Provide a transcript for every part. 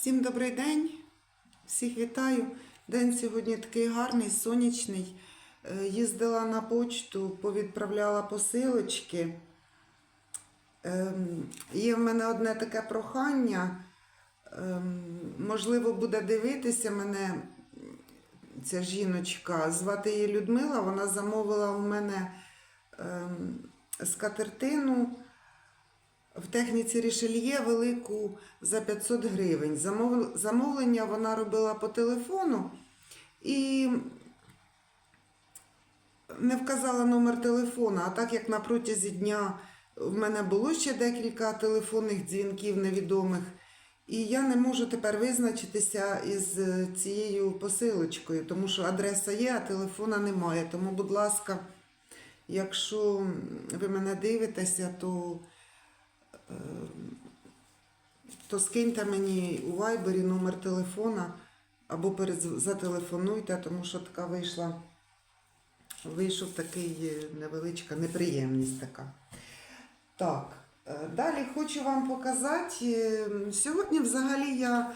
Всім добрий день, всіх вітаю. День сьогодні такий гарний, сонячний. Е, Їздила на почту, повідправляла посилочки. Ем, Є в мене одне таке прохання. Ем, Можливо, буде дивитися мене ця жіночка. Звати її Людмила. Вона замовила у мене ем, скатертину в техніці Рішельє велику за 500 гривень. Замов... Замовлення вона робила по телефону і не вказала номер телефона. А так як на протязі дня в мене було ще декілька телефонних дзвінків невідомих, і я не можу тепер визначитися із цією посилочкою, тому що адреса є, а телефона немає. Тому, будь ласка, якщо ви мене дивитеся, то то скиньте мені у вайбері номер телефона або зателефонуйте, тому що така вийшла. Вийшов такий е, невеличка неприємність така. Так, е, далі хочу вам показати. е, Сьогодні взагалі я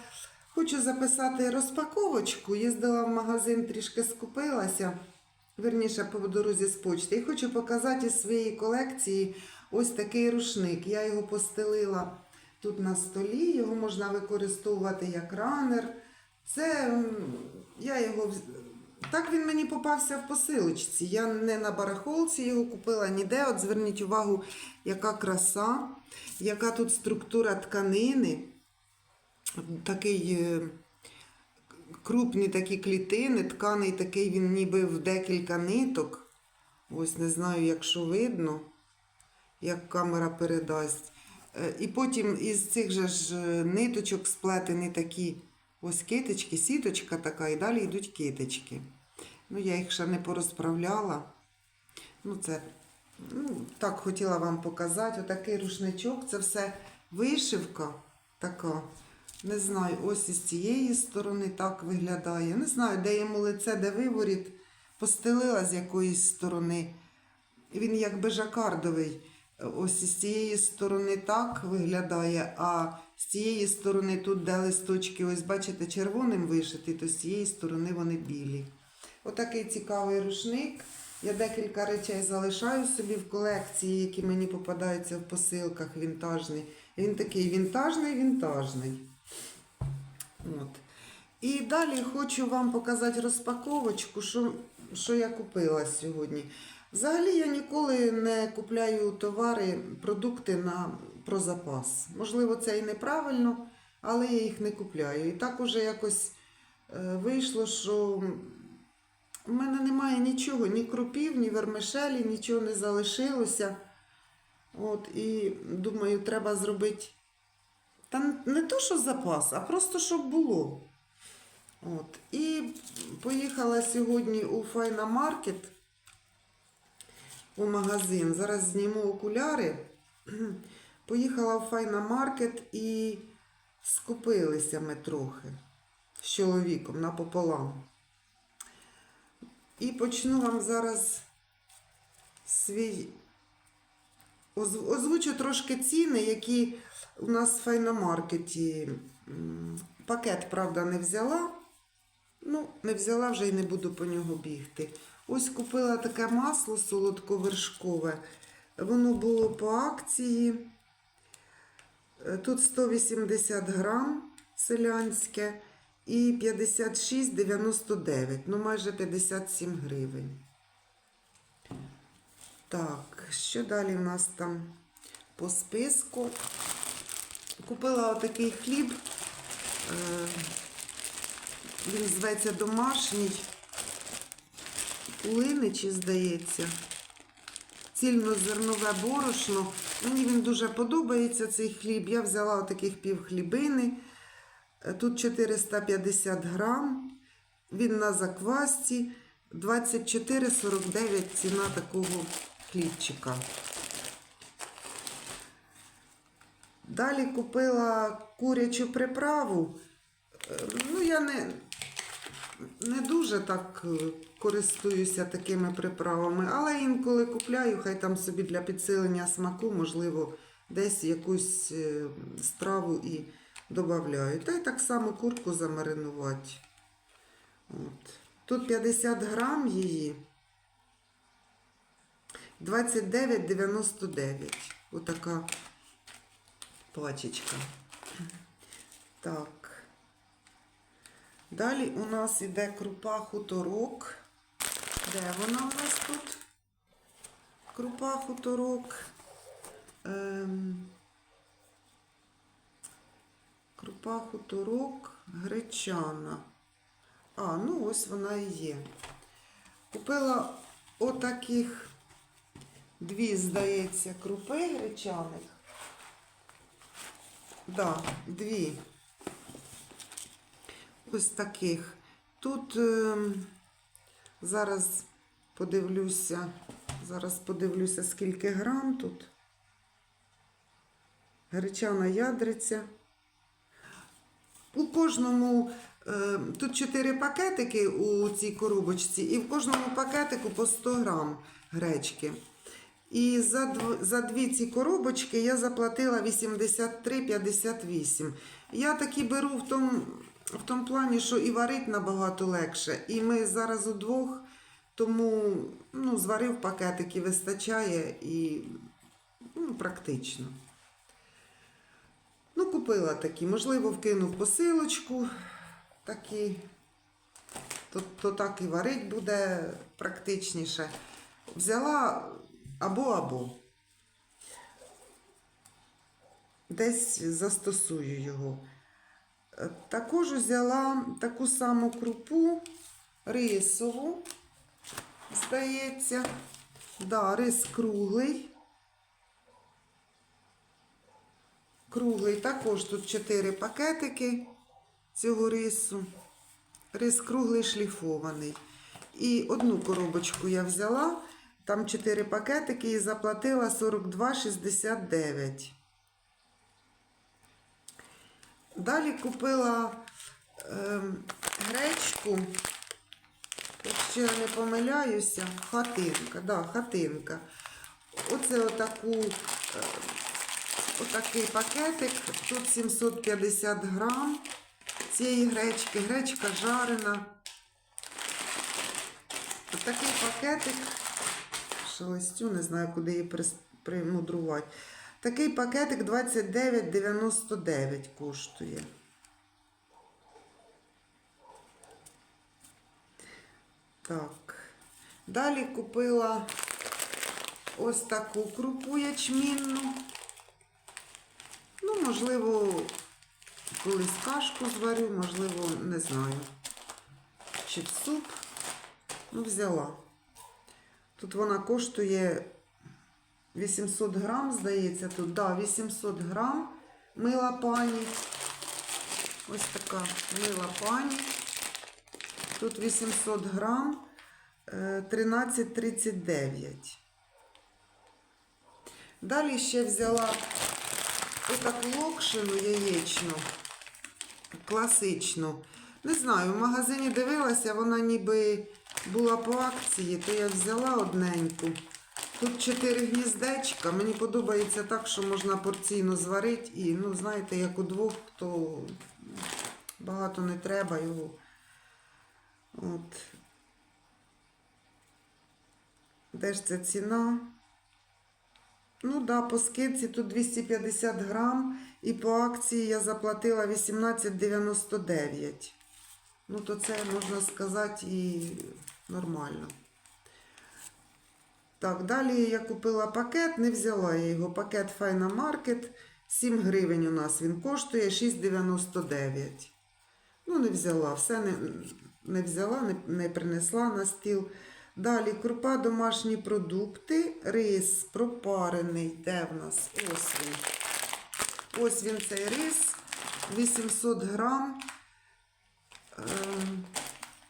хочу записати розпаковочку. Їздила в магазин, трішки скупилася. Верніше по дорозі з почти. І хочу показати із своєї колекції ось такий рушник. Я його постелила тут на столі, його можна використовувати як ранер. Це я його так він мені попався в посилочці. Я не на барахолці його купила ніде. От зверніть увагу, яка краса, яка тут структура тканини. Такий е, крупні такі клітини, тканий такий він ніби в декілька ниток. Ось не знаю, якщо видно, як камера передасть. Е, І потім із цих же ж е, ниточок сплетені такі ось китички, сіточка така, і далі йдуть китички. Ну, я їх ще не порозправляла. Ну, це ну, так хотіла вам показати. Отакий рушничок, це все вишивка така. Не знаю, ось із цієї сторони так виглядає. Не знаю, де йому лице, де виворіт. Постелила з якоїсь сторони. Він якби жакардовий. Ось із цієї сторони так виглядає, а з цієї сторони, тут, де листочки, ось бачите, червоним вишиті, то з цієї сторони вони білі. Отакий цікавий рушник. Я декілька речей залишаю собі в колекції, які мені попадаються в посилках вінтажний. Він такий вінтажний, вінтажний. От. І далі хочу вам показати розпаковочку, що, що я купила сьогодні. Взагалі я ніколи не купляю товари, продукти на про запас. Можливо, це і неправильно, але я їх не купляю. І так уже якось е, вийшло, що в мене немає нічого, ні крупів, ні вермишелі, нічого не залишилося. От, і думаю, треба зробити та не то, що запас, а просто щоб було. От. І поїхала сьогодні у Файна Маркет у магазин. Зараз зніму окуляри. Поїхала в Файна Маркет і скупилися ми трохи з чоловіком напополам. І почну вам зараз свій Озвучу трошки ціни, які у нас в файномаркеті. Пакет, правда, не взяла. Ну, не взяла вже і не буду по нього бігти. Ось купила таке масло солодковершкове. Воно було по акції. Е, Тут 180 грам селянське і 56,99, ну майже 57 гривень. Так, що далі в нас там по списку? Купила отакий хліб. Е, Він зветься домашній. Улиничі, здається. Цільнозернове борошно. Мені він дуже подобається, цей хліб. Я взяла отаких пів хлібини. Тут 450 грам. Він на заквасці. 24,49 ціна такого хлібчика. Далі купила курячу приправу. Е, Ну, я не, не дуже так е, користуюся такими приправами, але інколи купляю, хай там собі для підсилення смаку, можливо, десь якусь е, страву і додаю. Та й так само курку замаринувати. От. Тут 50 грам її. 29,99. Отака пачечка. Так. Далі у нас іде крупа хуторок. Де вона у нас тут? Крупа хуторок. Ем, крупа хуторок гречана. А, ну ось вона і є. Купила отаких дві, здається, крупи гречаних. Да, дві. Ось таких. Тут ем, зараз подивлюся, зараз подивлюся, скільки грам тут. Гречана ядриця. У кожному е, тут 4 пакетики у цій коробочці, і в кожному пакетику по 100 грам гречки. І за, за дві ці коробочки я заплатила 83,58. Я такі беру в тому, в тому плані, що і варить набагато легше. І ми зараз удвох, тому ну, зварив пакетики, вистачає і ну, практично. Ну, купила такі, можливо, вкинув посилочку такі, то, то так і варить буде практичніше. Взяла або-або. Десь застосую його. Також взяла таку саму крупу рисову, здається. Да, рис круглий. Круглий. Також тут 4 пакетики цього рису. Рис круглий шліфований. І одну коробочку я взяла, там 4 пакетики і заплатила 42,69. Далі купила ем, гречку, якщо я не помиляюся, хатинка. Да, хатинка. Оце отаку, е, отакий пакетик, тут 750 грам цієї гречки, гречка жарена. Отакий пакетик, шелестю, не знаю, куди її примудрувати. Такий пакетик 29,99 коштує. Так. Далі купила ось таку крупу ячмінну. Ну, можливо, колись кашку зварю, можливо, не знаю. Чи в суп. Ну, взяла. Тут вона коштує 800 грам, здається, тут, да, 800 грам мила пані. Ось така мила пані. Тут 800 грам, е, 13,39. Далі ще взяла отаку локшину яєчну, класичну. Не знаю, в магазині дивилася, вона ніби була по акції, то я взяла одненьку. Тут чотири гніздечка. Мені подобається так, що можна порційно зварити. І, ну, знаєте, як у двох, то багато не треба його. От. Де ж ця ціна? Ну да, по скидці тут 250 грам, і по акції я заплатила 18,99. Ну, то це можна сказати і нормально. Так, далі я купила пакет, не взяла я його. Пакет Файна Маркет. 7 гривень у нас він коштує 6,99. Ну, не взяла, все не, не взяла, не, не принесла на стіл. Далі крупа домашні продукти, рис пропарений. Де в нас? Ось він. Ось він цей рис. 800 грам. Ем,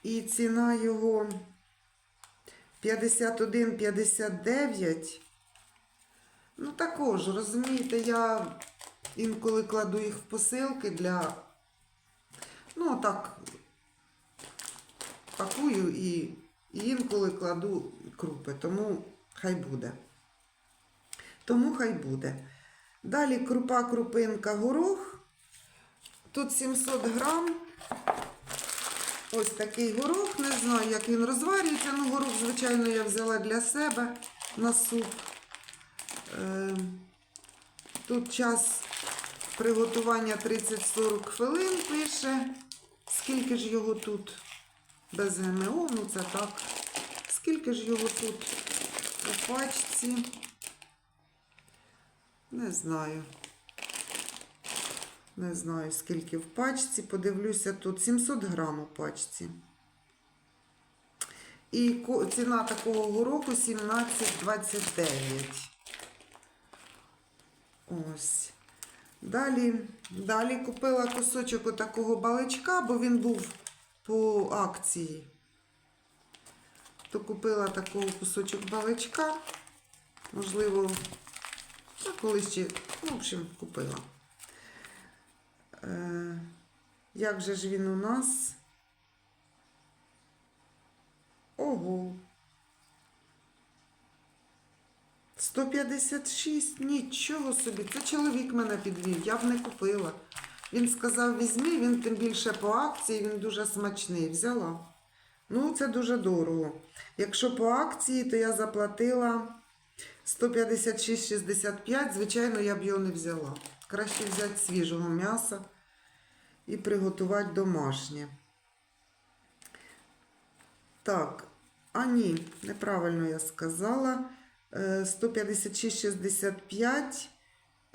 і ціна його 51,59. Ну, також, розумієте, я інколи кладу їх в посилки для. Ну, так, пакую і, і інколи кладу крупи, тому хай буде. Тому хай буде. Далі крупа, крупинка, горох. Тут 700 грам. Ось такий горох. Не знаю, як він розварюється. Ну, горох, звичайно, я взяла для себе на суп. Е, Тут час приготування 30-40 хвилин пише. Скільки ж його тут без ГМО, ну це так. Скільки ж його тут у пачці? Не знаю. Не знаю, скільки в пачці. Подивлюся, тут 700 грам у пачці. І ціна такого гороху 17,29. Ось. Далі, далі купила кусочок отакого баличка, бо він був по акції. То купила такого кусочок баличка. Можливо, колись ще, ну, в общем, купила. Е, як же ж він у нас? Ого. 156, нічого собі. Це чоловік мене підвів, я б не купила. Він сказав, візьми, він тим більше по акції, він дуже смачний. Взяла. Ну, це дуже дорого. Якщо по акції, то я заплатила 156,65. Звичайно, я б його не взяла. Краще взяти свіжого м'яса і приготувати домашнє. Так, а ні, неправильно я сказала. Е, 156,65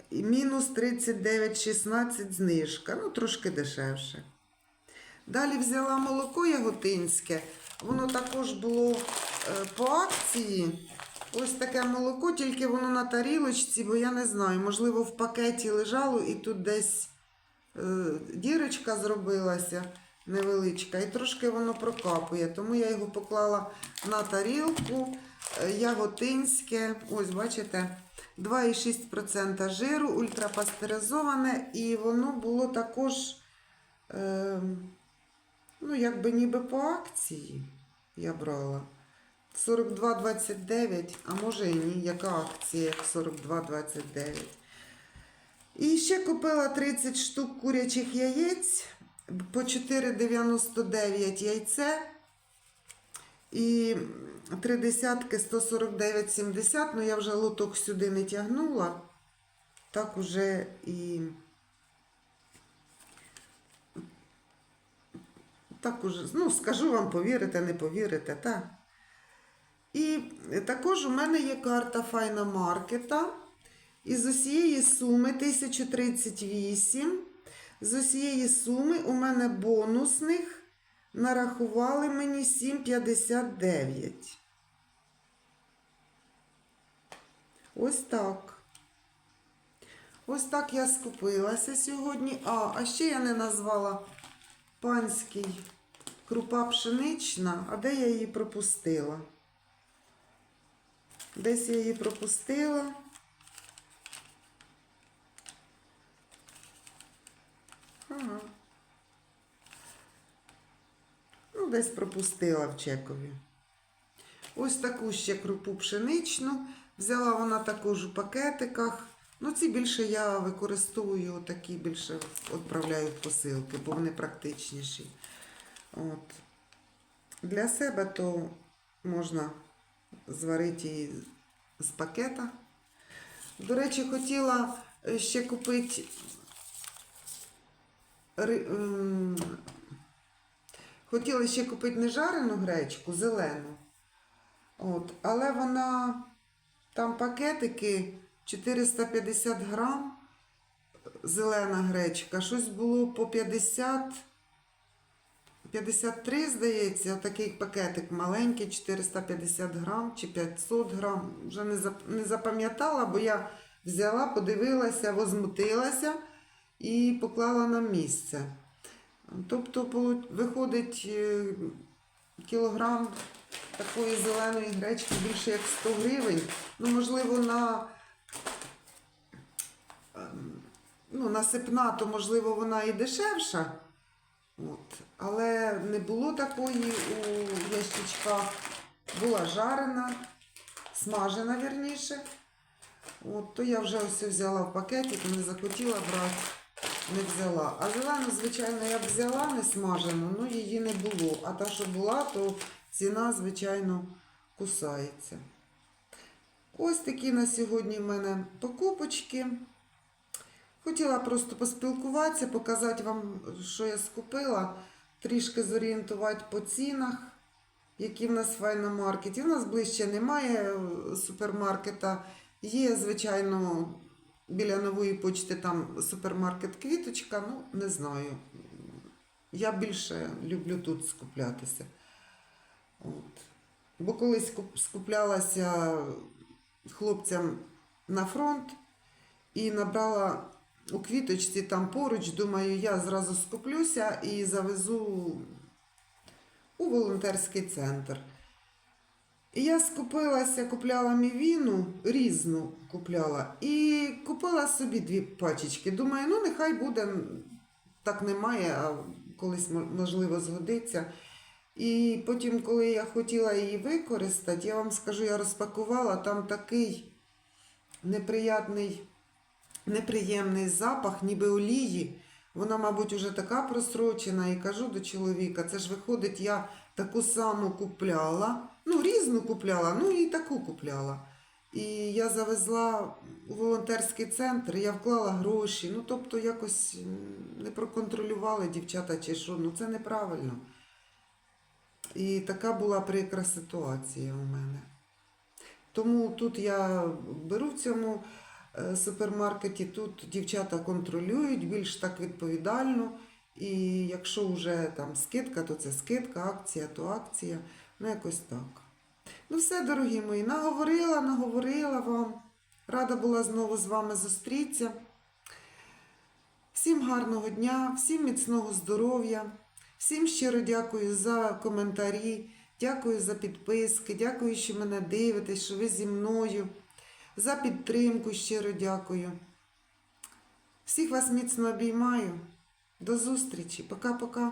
і мінус 39,16 знижка. Ну, трошки дешевше. Далі взяла молоко яготинське. Воно також було е, по акції. Ось таке молоко, тільки воно на тарілочці, бо я не знаю, можливо, в пакеті лежало і тут десь е, дірочка зробилася невеличка, і трошки воно прокапує. Тому я його поклала на тарілку. Е, Яготинське, ось бачите, 2,6% жиру, ультрапастеризоване, і воно було також, е, ну, якби ніби по акції я брала. 42,29, а може і ні, яка акція, як 42,29. І ще купила 30 штук курячих яєць по 4,99 яйце. І три десятки 149,70. Ну я вже лоток сюди не тягнула. Так уже і. Так уже, ну, скажу вам, повірите, не повірите, так. І також у мене є карта Файна Маркета. І з усієї суми 1038. З усієї суми у мене бонусних нарахували мені 7,59. Ось так. Ось так я скупилася сьогодні. А, а ще я не назвала панський крупа пшенична, а де я її пропустила? Десь я її пропустила. Ага. Ну, десь пропустила в чекові. Ось таку ще крупу пшеничну. Взяла вона також у пакетиках. Ну, ці більше я використовую, такі більше відправляю в посилки, бо вони практичніші. От. Для себе то можна зварити її з пакета. До речі, хотіла е, ще купити ем, хотіла ще купити не жарену гречку, зелену. От, але вона там пакетики 450 грам зелена гречка. Щось було по 50. 53, здається, такий пакетик маленький, 450 грам чи 500 грам. Вже не запам'ятала, бо я взяла, подивилася, возмутилася і поклала на місце. Тобто, виходить е, кілограм такої зеленої гречки більше як 100 гривень. Ну, можливо, на, ем, ну, насипна, то можливо вона і дешевша. От. Але не було такої у ящичках. Була жарена, смажена, вірніше. От, то я вже ось взяла в пакетик і не захотіла брати. Не взяла. А зелену, звичайно, я взяла не смажену, але її не було. А та, що була, то ціна, звичайно, кусається. Ось такі на сьогодні в мене покупочки. Хотіла просто поспілкуватися, показати вам, що я скупила, трішки зорієнтувати по цінах, які в нас в файномаркеті. У нас ближче немає е, супермаркета. Є, звичайно, біля нової почти там супермаркет Квіточка, ну не знаю. Я більше люблю тут скуплятися. От. Бо колись куп- скуплялася хлопцям на фронт і набрала у квіточці там поруч, думаю, я зразу скуплюся і завезу у волонтерський центр. І я скупилася, купляла мівіну, різну купляла, і купила собі дві пачечки. Думаю, ну нехай буде, так немає, а колись можливо згодиться. І потім, коли я хотіла її використати, я вам скажу, я розпакувала, там такий неприятний, неприємний запах, ніби олії. Вона, мабуть, уже така просрочена, і кажу до чоловіка, це ж виходить, я таку саму купляла, різну купляла, ну і таку купляла. І я завезла у волонтерський центр, я вклала гроші. Ну, тобто, якось не проконтролювали дівчата чи що. Ну, це неправильно. І така була прикра ситуація у мене. Тому тут я беру в цьому е, супермаркеті, тут дівчата контролюють більш так відповідально. І якщо вже там скидка, то це скидка, акція, то акція. Ну, якось так. Ну, все, дорогі мої, наговорила, наговорила вам. Рада була знову з вами зустрітися. Всім гарного дня, всім міцного здоров'я, всім щиро дякую за коментарі, дякую за підписки, дякую, що мене дивитесь, що ви зі мною. За підтримку щиро дякую. Всіх вас міцно обіймаю. До зустрічі. Пока-пока.